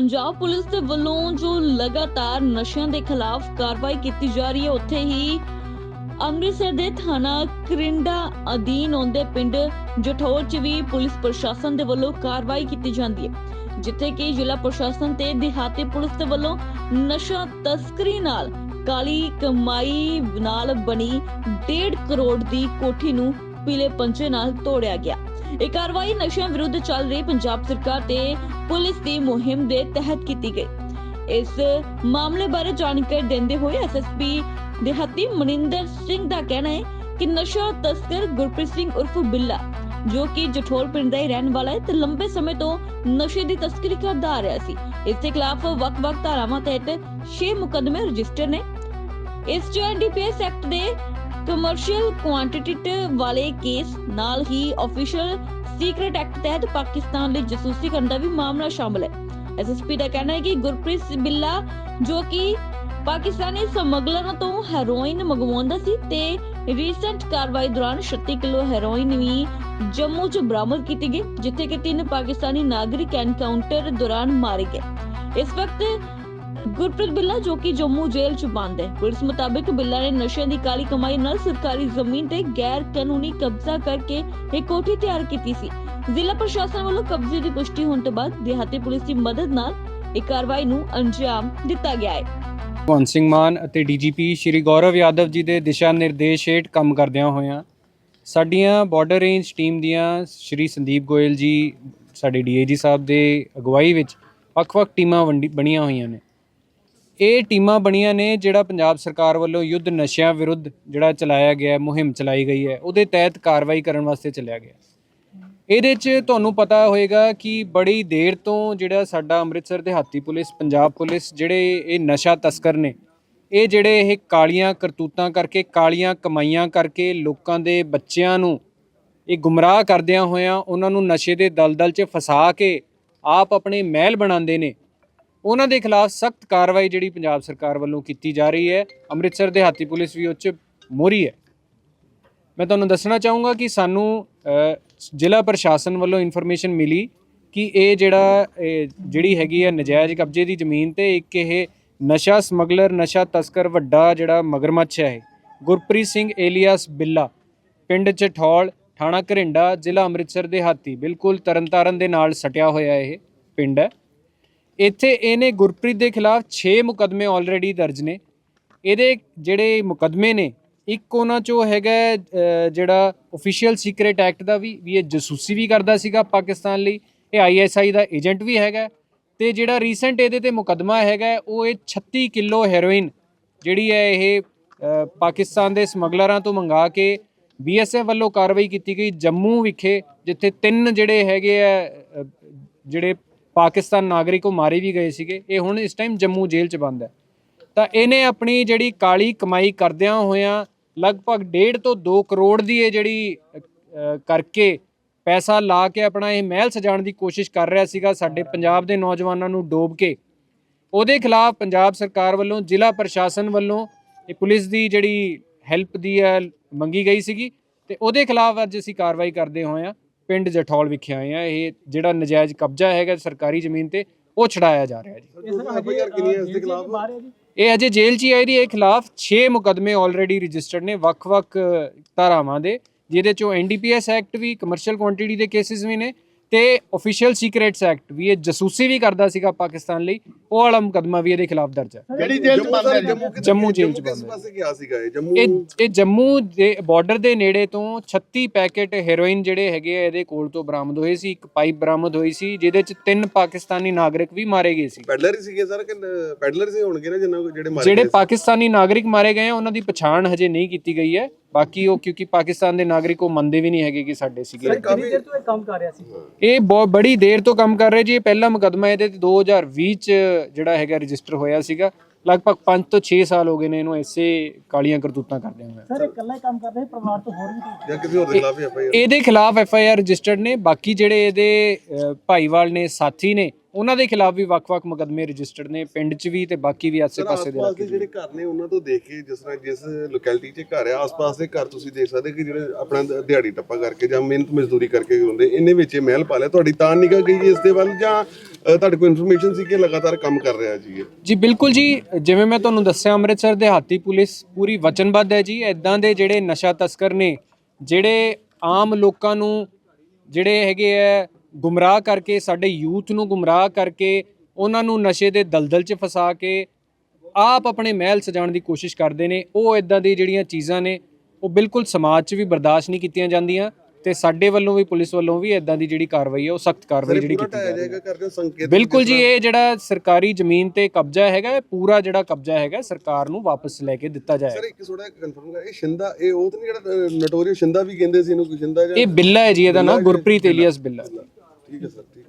Punjab police ਦੇ ਵੱਲੋਂ ਜੋ ਲਗਾਤਾਰ ਨਸ਼ਿਆਂ ਦੇ ਖਿਲਾਫ ਕਾਰਵਾਈ ਕੀਤੀ ਜਾ ਰਹੀ ਹੈ, ਉੱਥੇ ਹੀ ਅੰਮ੍ਰਿਤਸਰ ਦੇ ਥਾਣਾ ਕਰਿੰਡਾ ਅਧੀਨ ਆਉਂਦੇ ਪਿੰਡ ਜਠੌਰ 'ਚ ਵੀ ਪੁਲਿਸ ਪ੍ਰਸ਼ਾਸਨ ਦੇ ਵੱਲੋਂ ਕਾਰਵਾਈ ਕੀਤੀ ਜਾਂਦੀ ਹੈ, ਜਿੱਥੇ ਕਿ ਜ਼ਿਲ੍ਹਾ ਪ੍ਰਸ਼ਾਸਨ ਤੇ ਦਿਹਾਤੀ ਪੁਲਿਸ ਦੇ ਵੱਲੋਂ ਨਸ਼ਾ ਤਸਕਰੀ ਨਾਲ ਕਾਲੀ ਕਮਾਈ ਨਾਲ ਬਣੀ 1.5 ਕਰੋੜ ਦੀ ਕੋਠੀ ਨੂੰ ਪੀਲੇ ਪੰਜੇ ਨਾਲ ਤੋੜਿਆ ਗਿਆ। ਇਹ ਕਾਰਵਾਈ ਨਸ਼ਿਆਂ ਵਿਰੁੱਧ ਚੱਲ ਰਹੀ ਪੰਜਾਬ ਸਰਕਾਰ ਤੇ ਪੁਲਿਸ ਦੀ ਮੁਹਿੰਮ ਦੇ ਤਹਿਤ ਕੀਤੀ ਗਈ। ਇਸ ਮਾਮਲੇ ਬਾਰੇ ਜਾਣਕਾਰੀ ਦਿੰਦੇ ਹੋਏ ਐਸਐਸਪੀ ਦਿਹਾਤੀ ਮਨਿੰਦਰ ਸਿੰਘ ਦਾ ਕਹਿਣਾ ਹੈ ਕਿ ਨਸ਼ਾ ਤਸਕਰ ਗੁਰਪ੍ਰੀਤ ਸਿੰਘ ਉਰਫ ਬਿੱਲਾ, ਜੋ ਕਿ ਜਠੋਰ ਪਿੰਡ ਦਾ ਹੀ ਰਹਿਣ ਵਾਲਾ ਹੈ ਤੇ ਲੰਬੇ ਸਮੇਂ ਤੋਂ ਨਸ਼ੇ ਦੀ ਤਸਕਰੀ ਕਰਦਾ ਆ ਰਿਹਾ ਸੀ। ਇਸ ਦੇ ਖਿਲਾਫ ਵੱਖ-ਵੱਖ ਧਾਰਾਵਾਂ ਤਹਿਤ 6 ਮੁਕਦਮੇ ਰਜਿਸਟਰ ਨੇ। ਇਸ 'ਚ ਐਨਡੀਪੀਐਸ ਐਕਟ ਦੇ ਕਮਰਸ਼ੀਅਲ ਕੁਆਂਟੀਟੀ ਵਾਲੇ ਕੇਸ ਨਾਲ ਹੀ ਆਫੀਸ਼ੀਅਲ ਸੀਕ੍ਰੀਟ ਐਕਟ ਤਹਿਤ ਪਾਕਿਸਤਾਨ ਲਈ ਜਸੂਸੀ ਕਰਨ ਦਾ ਵੀ ਮਾਮਲਾ ਸ਼ਾਮਲ ਹੈ। ਐਸਐਸਪੀ ਦਾ ਕਹਿਣਾ ਹੈ ਕਿ ਗੁਰਪ੍ਰੀਤ ਬਿੱਲਾ, ਜੋ ਕਿ ਪਾਕਿਸਤਾਨੀ ਸਮਗਲਰਾਂ ਤੋਂ ਹੈਰੋਇਨ ਮੰਗਵਾਉਂਦਾ ਸੀ ਤੇ ਰੀਸੈਂਟ ਕਾਰਵਾਈ ਦੌਰਾਨ 36 ਕਿਲੋ ਹੈਰੋਇਨ ਵੀ ਜੰਮੂ 'ਚ ਬਰਾਮਦ ਕੀਤੀ ਗਈ ਜਿੱਥੇ ਕਿ ਤਿੰਨ ਪਾਕਿਸਤਾਨੀ ਨਾਗਰਿਕ ਐਨਕਾਊਂਟਰ ਦੌਰਾਨ ਮਾਰੇ ਗਏ। ਇਸ ਵਕਤ ਗੁਰਪ੍ਰੀਤ ਬਿੱਲਾ ਜੋ ਕਿ ਜੰਮੂ ਜੇਲ੍ਹ 'ਚ ਬੰਦ ਹੈ। ਪੁਲਿਸ ਮੁਤਾਬਕ ਬਿੱਲਾ ਨੇ ਨਸ਼ਿਆਂ ਦੀ ਕਾਲੀ ਕਮਾਈ ਨਾਲ ਸਰਕਾਰੀ ਜ਼ਮੀਨ ਤੇ ਗੈਰ ਕਾਨੂੰਨੀ ਕਬਜ਼ਾ ਕਰਕੇ ਇਹ ਕੋਠੀ ਤਿਆਰ ਕੀਤੀ ਸੀ। ਜ਼ਿਲ੍ਹਾ ਪ੍ਰਸ਼ਾਸਨ ਵੱਲੋਂ ਕਬਜ਼ੇ ਦੀ ਪੁਸ਼ਟੀ ਹੋਣ ਤੋਂ ਬਾਅਦ ਦਿਹਾਤੀ ਪੁਲਿਸ ਦੀ ਮਦਦ ਨਾਲ ਇਹ ਕਾਰਵਾਈ ਨੂੰ ਅੰਜਾਮ ਦਿੱਤਾ ਗਿਆ ਹੈ। ਭਗਵੰਤ ਸਿੰਘ ਮਾਨ ਅਤੇ ਡੀਜੀਪੀ ਸ਼੍ਰੀ ਗੌਰਵ ਯਾਦਵ ਜੀ ਦੇ ਦਿਸ਼ਾ ਨਿਰਦੇਸ਼ ਹੇਠ ਕੰਮ ਕਰਦਿਆਂ ਹੋਇਆਂ ਸਾਡੀਆਂ ਬਾਰਡਰ ਰੇਂਜ ਟੀਮ ਦੀਆਂ ਸ਼੍ਰੀ ਸੰਦੀਪ ਗੋਇਲ ਜੀ, ਸਾਡੇ ਡੀਏਜੀ ਸਾਹਿਬ ਦੇ ਅਗਵਾਈ ਵਿੱਚ ਵੱਖ-ਵੱਖ ਟੀਮਾਂ ਬਣੀਆਂ ਹੋਈਆਂ ਨੇ। ਇਹ ਟੀਮਾਂ ਬਣੀਆਂ ਨੇ ਜਿਹੜਾ ਪੰਜਾਬ ਸਰਕਾਰ ਵੱਲੋਂ ਯੁੱਧ ਨਸ਼ਿਆਂ ਵਿਰੁੱਧ ਜਿਹੜਾ ਚਲਾਇਆ ਗਿਆ, ਮੁਹਿੰਮ ਚਲਾਈ ਗਈ ਹੈ, ਉਹਦੇ ਤਹਿਤ ਕਾਰਵਾਈ ਕਰਨ ਵਾਸਤੇ ਚੱਲਿਆ ਗਿਆ। ਇਹਦੇ 'ਚ ਤੁਹਾਨੂੰ ਪਤਾ ਹੋਏਗਾ ਕਿ ਬੜੀ ਦੇਰ ਤੋਂ ਜਿਹੜਾ ਸਾਡਾ ਅੰਮ੍ਰਿਤਸਰ ਦਿਹਾਤੀ ਪੁਲਿਸ, ਪੰਜਾਬ ਪੁਲਿਸ ਜਿਹੜੇ ਇਹ ਨਸ਼ਾ ਤਸਕਰ ਨੇ, ਇਹ ਜਿਹੜੇ ਇਹ ਕਾਲੀਆਂ ਕਰਤੂਤਾਂ ਕਰਕੇ, ਕਾਲੀਆਂ ਕਮਾਈਆਂ ਕਰਕੇ ਲੋਕਾਂ ਦੇ ਬੱਚਿਆਂ ਨੂੰ ਇਹ ਗੁੰਮਰਾਹ ਕਰਦਿਆਂ ਹੋਇਆਂ ਉਹਨਾਂ ਨੂੰ ਨਸ਼ੇ ਦੇ ਦਲਦਲ 'ਚ ਫਸਾ ਕੇ ਆਪ ਆਪਣੇ ਮਹਿਲ ਬਣਾਉਂਦੇ ਨੇ। ਉਹਨਾਂ ਦੇ ਖਿਲਾਫ ਸਖਤ ਕਾਰਵਾਈ ਜਿਹੜੀ ਪੰਜਾਬ ਸਰਕਾਰ ਵੱਲੋਂ ਕੀਤੀ ਜਾ ਰਹੀ ਹੈ, ਅੰਮ੍ਰਿਤਸਰ ਦਿਹਾਤੀ ਪੁਲਿਸ ਵੀ ਉੱਚ ਮੋਹਰੀ ਹੈ। ਮੈਂ ਤੁਹਾਨੂੰ ਦੱਸਣਾ ਚਾਹੂੰਗਾ ਕਿ ਸਾਨੂੰ ਜ਼ਿਲ੍ਹਾ ਪ੍ਰਸ਼ਾਸਨ ਵੱਲੋਂ ਇਨਫੋਰਮੇਸ਼ਨ ਮਿਲੀ ਕਿ ਇਹ ਜਿਹੜਾ ਜਿਹੜੀ ਹੈਗੀ ਹੈ ਨਜਾਇਜ਼ ਕਬਜ਼ੇ ਦੀ ਜ਼ਮੀਨ ਤੇ ਇੱਕ ਇਹ ਨਸ਼ਾ ਸਮਗਲਰ, ਨਸ਼ਾ ਤਸਕਰ ਵੱਡਾ ਜਿਹੜਾ ਮਗਰਮੱਛ ਹੈ ਇਹ, ਗੁਰਪ੍ਰੀਤ ਸਿੰਘ ਏਲੀਆਸ ਬਿੱਲਾ, ਪਿੰਡ ਚਠੌਲ, ਥਾਣਾ ਘਰਿੰਡਾ, ਜ਼ਿਲ੍ਹਾ ਅੰਮ੍ਰਿਤਸਰ ਦੇ ਹਾਤੀ ਬਿਲਕੁਲ ਤਰਨਤਾਰਨ ਦੇ ਨਾਲ ਸਟਿਆ ਹੋਇਆ ਇਹ ਪਿੰਡ ਹੈ। ਇੱਥੇ ਇਹਨੇ ਗੁਰਪ੍ਰੀਤ ਦੇ ਖਿਲਾਫ 6 ਮੁਕਦਮੇ ਆਲਰੇਡੀ ਦਰਜ ਨੇ। ਇਹਦੇ ਜਿਹੜੇ ਮੁਕਦਮੇ ਨੇ, ਇੱਕ ਉਹਨਾਂ ਚੋਂ ਹੈਗਾ ਜਿਹੜਾ ਅਫੀਸ਼ੀਅਲ ਸੀਕ੍ਰੀਟ ਐਕਟ ਦਾ ਵੀ ਵੀ ਇਹ ਜਸੂਸੀ ਵੀ ਕਰਦਾ ਸੀਗਾ ਪਾਕਿਸਤਾਨ ਲਈ। ਇਹ ਆਈਐਸਆਈ ਦਾ ਏਜੰਟ ਵੀ ਹੈਗਾ। ਤੇ ਜਿਹੜਾ ਰੀਸੈਂਟ ਇਹਦੇ ਤੇ ਮੁਕਦਮਾ ਹੈਗਾ, ਉਹ ਇਹ 36 ਕਿਲੋ ਹੈਰੋਇਨ ਜਿਹੜੀ ਹੈ ਇਹ ਪਾਕਿਸਤਾਨ ਦੇ ਸਮਗਲਰਾਂ ਤੋਂ ਮੰਗਾ ਕੇ ਬੀਐਸਐਫ ਵੱਲੋਂ ਕਾਰਵਾਈ ਕੀਤੀ ਗਈ ਜੰਮੂ ਵਿਖੇ, ਜਿੱਥੇ ਤਿੰਨ ਜਿਹੜੇ ਹੈਗੇ ਆ ਜਿਹੜੇ ਪਾਕਿਸਤਾਨ ਨਾਗਰਿਕ ਉਹ ਮਾਰੇ ਵੀ ਗਏ ਸੀਗੇ। ਇਹ ਹੁਣ ਇਸ ਟਾਈਮ ਜੰਮੂ ਜੇਲ੍ਹ 'ਚ ਬੰਦ ਹੈ। ਤਾਂ ਇਹਨੇ ਆਪਣੀ ਜਿਹੜੀ ਕਾਲੀ ਕਮਾਈ ਕਰਦਿਆਂ ਹੋਇਆਂ ਲਗਭਗ 1.5 ਤੋਂ 2 ਕਰੋੜ ਦੀ ਇਹ ਜਿਹੜੀ ਕਰਕੇ ਪੈਸਾ ਲਾ ਕੇ ਆਪਣਾ ਇਹ ਮਹਿਲ ਸਜਾਉਣ ਦੀ ਕੋਸ਼ਿਸ਼ ਕਰ ਰਿਹਾ ਸੀਗਾ। ਸਾਡੇ ਪੰਜਾਬ ਦੇ ਨੌਜਵਾਨਾਂ ਨੂੰ ਡੋਬ ਕੇ। ਉਹਦੇ ਖਿਲਾਫ ਪੰਜਾਬ ਸਰਕਾਰ ਵੱਲੋਂ, ਜ਼ਿਲ੍ਹਾ ਪ੍ਰਸ਼ਾਸਨ ਵੱਲੋਂ ਇਹ ਪੁਲਿਸ ਦੀ ਜਿਹੜੀ ਹੈਲਪ ਦੀ ਹੈ ਮੰਗੀ ਗਈ ਸੀਗੀ। ਤੇ ਉਹਦੇ ਖਿਲਾਫ ਅੱਜ ਅਸੀਂ ਕਾਰਵਾਈ ਕਰਦੇ ਹੋਏ ਆ ਪਿੰਡ ਜਠੌਲ ਵਿਖੇ ਆਏ ਆ। ਇਹ ਜਿਹੜਾ ਨਜਾਇਜ਼ ਕਬਜ਼ਾ ਹੈਗਾ ਸਰਕਾਰੀ ਜ਼ਮੀਨ ਤੇ ਉਹ ਛਡਾਇਆ ਜਾ ਰਿਹਾ ਜੀ। ਇਹ ਸਰ ਐਫਆਈਆਰ ਕਿੰਨੀ ਹੈ ਇਸ ਦੇ ਖਿਲਾਫ ਇਹ ਅਜੇ ਜੇਲ੍ਹ 'ਚ ਹੀ ਹੈ ਇਹਦੀ ਇਹ ਖਿਲਾਫ 6 ਮੁਕਦਮੇ ਆਲਰੇਡੀ ਰਜਿਸਟਰਡ ਨੇ ਵੱਖ-ਵੱਖ ਧਾਰਾਵਾਂ ਦੇ ਜਿਹਦੇ ਚੋਂ ਐਨਡੀਪੀਐਸ ਐਕਟ ਵੀ ਕਮਰਸ਼ੀਅਲ ਕੁਆਂਟੀਟੀ ਦੇ ਕੇਸਿਸ ਵੀ ਨੇ ਤੇ ਅਫੀਸ਼ੀਅਲ ਸੀਕ੍ਰੀਟਸ ਐਕਟ ਵੀ। ਇਹ ਜਸੂਸੀ ਵੀ ਕਰਦਾ ਸੀਗਾ ਪਾਕਿਸਤਾਨ ਲਈ। ਉਹ ਵਾਲਾ ਮੁਕਦਮਾ ਵੀ ਇਹਦੇ ਖਿਲਾਫ ਦਰਜ ਹੈ। ਕਿਹੜੀ ਜੇਲ੍ਹ ਚ ਬੰਦ ਹੈ? ਜੰਮੂ ਕਿੱਥੇ- ਜੰਮੂ ਜੇਲ੍ਹ ਚ ਕਿਸ ਬੰਦ ਹੈ। ਪਾਸੇ ਗਿਆ ਸੀਗਾ ਇਹ? ਜੰਮੂ ਇਹ ਇਹ ਜੰਮੂ ਦੇ ਬਾਰਡਰ ਦੇ ਨੇੜੇ ਤੋਂ 36 ਪੈਕੇਟ ਹੈਰੋਇਨ ਜਿਹੜੇ ਹੈਗੇ ਆ ਇਹਦੇ ਕੋਲ ਤੋਂ ਬਰਾਮਦ ਹੋਏ ਸੀ ਇੱਕ ਪਾਈਪ ਬਰਾਮਦ ਹੋਈ ਸੀ ਜਿਹਦੇ ਚ ਤਿੰਨ ਪਾਕਿਸਤਾਨੀ ਨਾਗਰਿਕ ਵੀ ਮਾਰੇ ਗਏ ਸੀ। ਪੈਡਲਰ ਹੀ ਸੀਗੇ ਸਰ ਕਿ ਪੈਡਲਰ ਸੀ ਹੋਣਗੇ ਨਾ ਕੋਲ ਜਿਹੜੇ ਮਾਰੇ ਜਿਹੜੇ ਗਏ ਸੀ? ਪਾਕਿਸਤਾਨੀ ਨਾਗਰਿਕ ਮਾਰੇ ਗਏ ਆ ਉਹਨਾਂ ਦੀ ਪਛਾਣ ਹਜੇ ਨਹੀਂ ਕੀਤੀ ਗਈ ਹੈ। ਬਾਕੀ ਉਹ ਕਿਉਂਕਿ ਪਾਕਿਸਤਾਨ ਦੇ ਨਾਗਰਿਕ ਉਹ ਮੰਨਦੇ ਵੀ ਨਹੀਂ ਹੈਗੇ ਕਿ ਸਾਡੇ ਸੀਗੇ। ਸਰ ਕਿੰਨੀ ਦੇਰ ਤੋਂ ਇਹ ਕੰਮ ਕਰ ਰਿਹਾ ਸੀ? ਇਹ ਬਹੁਤ ਬੜੀ ਦੇਰ ਤੋਂ ਕੰਮ ਕਰ ਰਹੇ ਜੀ। ਇਹ ਪਹਿਲਾ ਮੁਕਦਮਾ ਇਹਦੇ ਤੇ 2020 ਚ ਜਿਹੜਾ ਹੈਗਾ ਰਜਿਸਟਰ ਹੋਇਆ ਸੀਗਾ ਲਗਭਗ 5 ਤੋਂ 6 ਸਾਲ ਹੋ ਗਏ ਨੇ ਇਹਨੂੰ ਐਸੇ ਕਾਲੀਆਂ ਕਰਤੂਤਾਂ ਕਰਦੇ ਹੋਏ। ਸਰ ਇਹ ਇਕੱਲਾ ਹੀ ਕੰਮ ਕਰ ਰਿਹਾ ਪਰਿਵਾਰ ਤੋਂ ਹੋਰ ਵੀ ਕੋਈ? ਜਾਂ ਕਿਸੇ ਹੋਰ ਦੇ ਖਿਲਾਫ ਐਫ ਆਈ ਆਰ? ਇਹਦੇ ਖਿਲਾਫ ਐਫ ਆਈ ਆਰ ਰਜਿਸਟਰਡ ਨੇ ਬਾਕੀ ਜਿਹੜੇ ਇਹਦੇ ਭਾਈਵਾਲ ਨੇ ਸਾਥੀ ਨੇ ਉਹਨਾਂ ਦੇ ਖਿਲਾਫ ਵੀ ਵੱਖ-ਵੱਖ ਮੁਕੱਦਮੇ ਰਜਿਸਟਰਡ ਨੇ ਪਿੰਡ 'ਚ ਵੀ ਤੇ ਬਾਕੀ ਵੀ ਆਸੇ-ਪਾਸੇ ਦੇ ਆਸ-ਪਾਸ ਦੇ ਜਿਹੜੇ ਘਰ ਨੇ ਉਹਨਾਂ ਤੋਂ ਦੇਖ ਕੇ ਜਿਸ ਤਰ੍ਹਾਂ ਜਿਸ ਲੋਕੈਲਿਟੀ 'ਚ ਘਰ ਆ ਆਸ-ਪਾਸ ਦੇ ਘਰ ਤੁਸੀਂ ਦੇਖ ਸਕਦੇ ਕਿ ਜਿਹੜੇ ਆਪਣਾ ਦਿਹਾੜੀ ਟੱਪਾ ਕਰਕੇ ਜਾਂ ਮਿਹਨਤ ਮਜ਼ਦੂਰੀ ਕਰਕੇ ਹੁੰਦੇ ਇਹਨੇ ਵਿੱਚ ਇਹ ਮਹਿਲ ਪਾ ਲਿਆ ਤੁਹਾਡੀ ਤਾਂ ਨਿਗਾਹ ਗਈ ਇਸ ਦੇ ਵੱਲ ਜਾਂ ਤੁਹਾਡੇ ਕੋਲ ਇਨਫੋਰਮੇਸ਼ਨ ਸੀ ਕਿ ਲਗਾਤਾਰ ਕੰਮ ਕਰ ਰਿਹਾ ਜੀ ਇਹ? ਜੀ ਬਿਲਕੁਲ ਜੀ। ਜਿਵੇਂ ਮੈਂ ਤੁਹਾਨੂੰ ਦੱਸਿਆ ਅੰਮ੍ਰਿਤਸਰ ਦੇ ਹਾਤੀ ਪੁਲਿਸ ਪੂਰੀ ਵਚਨਬੱਧ ਹੈ ਜੀ। ਐਦਾਂ ਦੇ ਜਿਹੜੇ ਨਸ਼ਾ ਤਸਕਰ ਨੇ ਜਿਹੜੇ ਆਮ ਲੋਕਾਂ ਨੂੰ ਜਿਹੜੇ ਹੈਗੇ ਆ ਗੁੰਮਰਾਹ ਕਰਕੇ ਸਾਡੇ ਯੂਥ ਨੂੰ ਗੁੰਮਰਾਹ ਕਰਕੇ ਉਹਨਾਂ ਨੂੰ ਨਸ਼ੇ ਦੇ ਦਲਦਲ 'ਚ ਫਸਾ ਕੇ ਆਪ ਆਪਣੇ ਮਹਿਲ ਸਜਾਉਣ ਦੀ ਕੋਸ਼ਿਸ਼ ਕਰਦੇ ਨੇ। ਉਹ ਇਦਾਂ ਦੀ ਜਿਹੜੀਆਂ ਚੀਜ਼ਾਂ ਨੇ ਉਹ ਬਿਲਕੁਲ ਸਮਾਜ 'ਚ ਵੀ ਬਰਦਾਸ਼ਤ ਨਹੀਂ ਕੀਤੀਆਂ ਜਾਂਦੀਆਂ ਤੇ ਸਾਡੇ ਵੱਲੋਂ ਵੀ ਪੁਲਿਸ ਵੱਲੋਂ ਵੀ ਇਦਾਂ ਦੀ ਜਿਹੜੀ ਕਾਰਵਾਈ ਹੈ ਉਹ ਸਖਤ ਸਰ ਕਾਰਵਾਈ ਜਿਹੜੀ ਕੀਤੀ ਜਾ ਰਹੀ ਹੈ। ਬਿਲਕੁਲ ਜੀ ਇਹ ਜਿਹੜਾ ਸਰਕਾਰੀ ਜ਼ਮੀਨ ਤੇ ਕਬਜ਼ਾ ਹੈਗਾ ਇਹ ਪੂਰਾ ਜਿਹੜਾ ਕਬਜ਼ਾ ਹੈਗਾ ਸਰਕਾਰ ਨੂੰ ਵਾਪਸ ਲੈ ਕੇ ਦਿੱਤਾ ਸਰ ਜਾਏਗਾ ਇੱਕ ਥੋੜਾ ਕਨਫਰਮ ਕਰ ਇਹ ਸ਼ਿੰਦਾ ਇਹ ਉਹ ਤਾਂ ਨਹੀਂ ਜਿਹੜਾ ਨਟੋਰੀਅਸ ਸ਼ਿੰਦਾ ਵੀ ਕਹਿੰਦੇ ਸੀ ਇਹਨੂੰ ਕੋਈ ਸ਼ਿੰਦਾ ਜਾਂ ਇਹ ਬਿੱਲਾ ਹੈ ਜੀ ਇਹਦਾ ਨਾਮ ਗੁਰਪ੍ਰੀਤ ਏਲੀਅਸ ਬਿੱਲਾ। ਠੀਕ ਹੈ ਸਰ ਠੀਕ